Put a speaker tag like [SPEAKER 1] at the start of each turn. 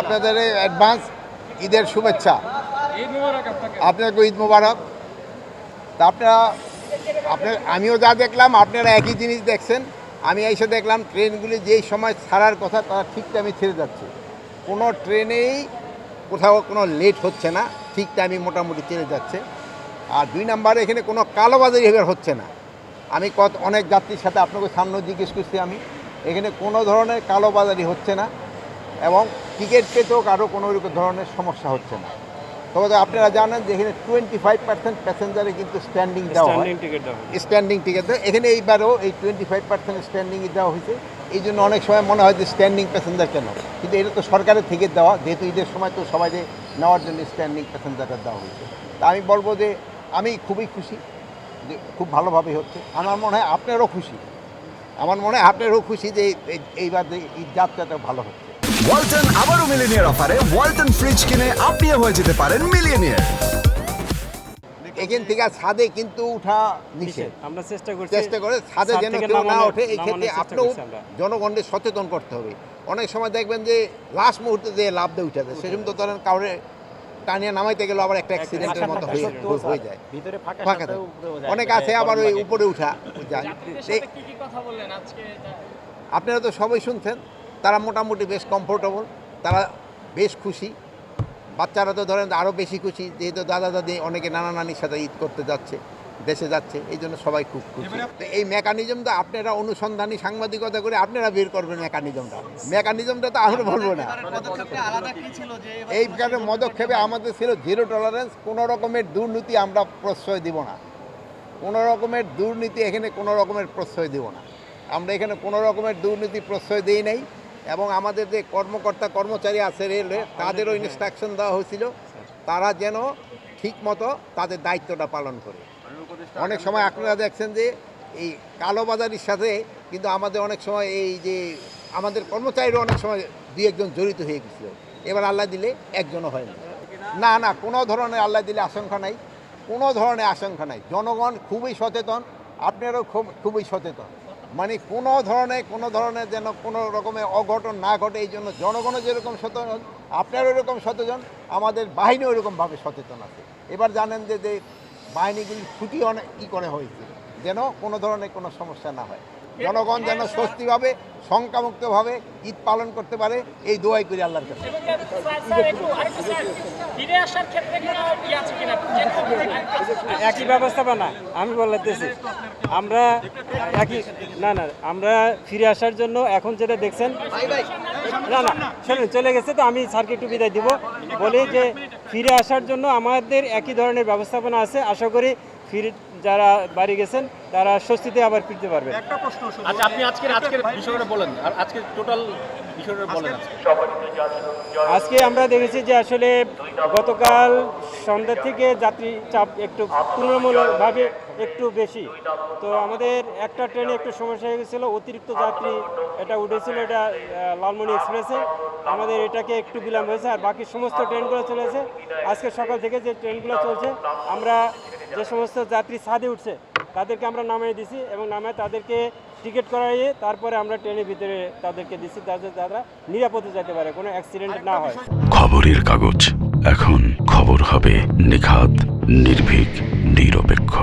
[SPEAKER 1] আপনাদের অ্যাডভান্স ঈদের শুভেচ্ছা।
[SPEAKER 2] আপনাকে
[SPEAKER 1] ঈদ মোবারক। তা আপনারা, আপনার, আমিও যা দেখলাম, আপনারা একই জিনিস দেখছেন। আমি এসে দেখলাম, ট্রেনগুলি যেই সময় ছাড়ার কথা, তারা ঠিক টাইমে ছেড়ে যাচ্ছে। কোনো ট্রেনেই কোথাও কোনো লেট হচ্ছে না, ঠিক টাইমে মোটামুটি ছেড়ে যাচ্ছে। আর দুই নাম্বারে এখানে কোনো কালোবাজারি এবার হচ্ছে না। আমি কত, অনেক যাত্রীর সাথে আপনাকে সামনে জিজ্ঞেস করছি আমি, এখানে কোনো ধরনের কালোবাজারি হচ্ছে না। এবং টিকিট পেতেও কারও কোনো ধরনের সমস্যা হচ্ছে না। তবে আপনারা জানেন যে এখানে টোয়েন্টি ফাইভ পার্সেন্ট প্যাসেঞ্জারে কিন্তু স্ট্যান্ডিং দেওয়া হয়।
[SPEAKER 2] স্ট্যান্ডিং টিকিট দাও
[SPEAKER 1] স্ট্যান্ডিং টিকিট দেয় এখানে এইবারও এই টোয়েন্টি ফাইভ পার্সেন্ট স্ট্যান্ডিং দেওয়া হয়েছে। এই জন্য অনেক সময় মনে হয় যে স্ট্যান্ডিং প্যাসেঞ্জার কেন? কিন্তু এটা তো সরকারের থেকে দেওয়া। যেহেতু ঈদের সময় তো সবাই নেওয়ার জন্য স্ট্যান্ডিং প্যাসেঞ্জারটা দেওয়া হয়েছে। তা আমি বলব যে আমি খুবই খুশি যে খুব ভালোভাবেই হচ্ছে। আমার মনে হয় আপনারও খুশি। আমার মনে হয় আপনারও খুশি যে এই- এই- এইবার যে এই যাত্রাটা ভালো হচ্ছে।
[SPEAKER 3] ওয়ালটন আবারও মিলিনিয়ার অফারে ওয়ালটন ফ্রিজ কিনে আপনিও হয়ে যেতে পারেন মিলিয়নিয়ার।
[SPEAKER 1] এখান থেকে ছাদে কিন্তু উঠা নিষেধ।
[SPEAKER 2] আমরা চেষ্টা করছি
[SPEAKER 1] চেষ্টা করে ছাদে যেন কেউ না ওঠে এই ক্ষেত্রে আপনিও জনগণকে সচেতন করতে হবে। অনেক সময় দেখবেন যে লাস্ট মুহূর্তে যে লাভ দিয়ে উঠে যায় সেরকম তো ধরেন কাউরে টানিয়ে নামাইতে গেলে আবার একটা অ্যাক্সিডেন্টের মতো হয়ে হয়ে যায়।
[SPEAKER 4] ভিতরে ফাঁকা
[SPEAKER 1] থাকে। অনেক আছে আবার ওই উপরে উঠা। যায় এই-
[SPEAKER 2] কি কি কথা বললেন আজকে?
[SPEAKER 1] আপনারা তো সবাই শুনছেন। তারা মোটামুটি বেশ কমফোর্টেবল তারা বেশ খুশি। বাচ্চারা তো ধরেন আরও বেশি খুশি যেহেতু দাদা দাদি অনেকে নানা নানির সাথে ঈদ করতে যাচ্ছে দেশে যাচ্ছে এই জন্য সবাই খুব খুশি। তো এই মেকানিজমটা আপনারা অনুসন্ধানী সাংবাদিকতা করে আপনারা বের করবেন মেকানিজমটা মেকানিজমটা তো আমরা বলব না। এই কারণে মদক্ষেপে আমাদের ছিল জিরো টলারেন্স কোনো রকমের দুর্নীতি আমরা প্রশ্রয় দিব না। কোনো রকমের দুর্নীতি এখানে কোনো রকমের প্রশ্রয় দিব না। আমরা এখানে কোনো রকমের দুর্নীতি প্রশ্রয় দিই নাই। এবং আমাদের যে কর্মকর্তা, কর্মচারী আছে রেলে তাদেরও ইনস্ট্রাকশন দেওয়া হয়েছিল। তারা যেন ঠিক মতো তাদের দায়িত্বটা পালন করে। অনেক সময় আপনারা দেখছেন যে এই কালোবাজারির সাথে কিন্তু আমাদের অনেক সময় এই যে আমাদের কর্মচারীরা অনেক সময় দুই একজন জড়িত হয়ে গেছিল। এবার আল্লাহ দিলে একজনও হয়নি না না, কোনো ধরনের আল্লাহ দিলে আশঙ্কা নাই। কোনো ধরনের আশঙ্কা নাই। জনগণ খুবই সচেতন, আপনারাও খুব, খুবই সচেতন। মানে কোনো ধরনের কোনো ধরনের যেন কোনো রকমের অঘটন না ঘটে, এই জন্য জনগণও যেরকম সচেতন, আপনারও এরকম সচেতন, আমাদের বাহিনী ওইরকমভাবে সচেতন আছে। এবার জানেন যে যে বাহিনীগুলি ছুটি অনেক কী করে হয়েছে, যেন কোনো ধরনের কোনো সমস্যা না হয়। জনগণ যেন স্বস্তিভাবে শঙ্কামুক্তভাবে ঈদ পালন করতে পারে এই দোয়াই করি আল্লাহর কাছে।
[SPEAKER 2] একই ব্যবস্থাপনা আমি বলতেছি। আমরা একই না না আমরা ফিরে আসার জন্য এখন যেটা দেখছেন না না শুনুন চলে গেছে তো আমি স্যারকে একটু বিদায় দিব। বলি যে ফিরে আসার জন্য আমাদের একই ধরনের ব্যবস্থাপনা আছে। আশা করি ফিরে যারা বাড়ি গেছেন তারা স্বস্তিতে আবার ফিরতে পারবে
[SPEAKER 4] আচ্ছা আপনি আজকের আজকের বিষয়টা বলেন। আর আজকে টোটাল বিষয়টা বলেন আজকে।
[SPEAKER 2] আজকে আমরা দেখেছি যে আসলে গতকাল সন্ধ্যা থেকে যাত্রী চাপ একটু তুলনামূলকভাবে একটু বেশি। তো আমাদের একটা ট্রেনে একটু সমস্যা হয়ে গেছিল অতিরিক্ত যাত্রী এটা উঠেছিল এটা আহ, লালমনি এক্সপ্রেসে। আমাদের এটাকে একটু বিলম্ব হয়েছে আর বাকি সমস্ত ট্রেনগুলো চলেছে। আজকে সকাল থেকে যে ট্রেনগুলো চলছে আমরা যে সমস্ত যাত্রী ছাদে উঠছে, তাদেরকে আমরা নামিয়ে দিছি এবং নামায় তাদেরকে টিকিট করাইয়ে তারপরে আমরা ট্রেনের ভিতরে তাদেরকে দিছি। যাতে তারা নিরাপদে যেতে পারে, কোনো অ্যাক্সিডেন্ট না হয়।
[SPEAKER 5] খবরের কাগজ। এখন খবর হবে নিখাত, নির্ভীক, নিরপেক্ষ।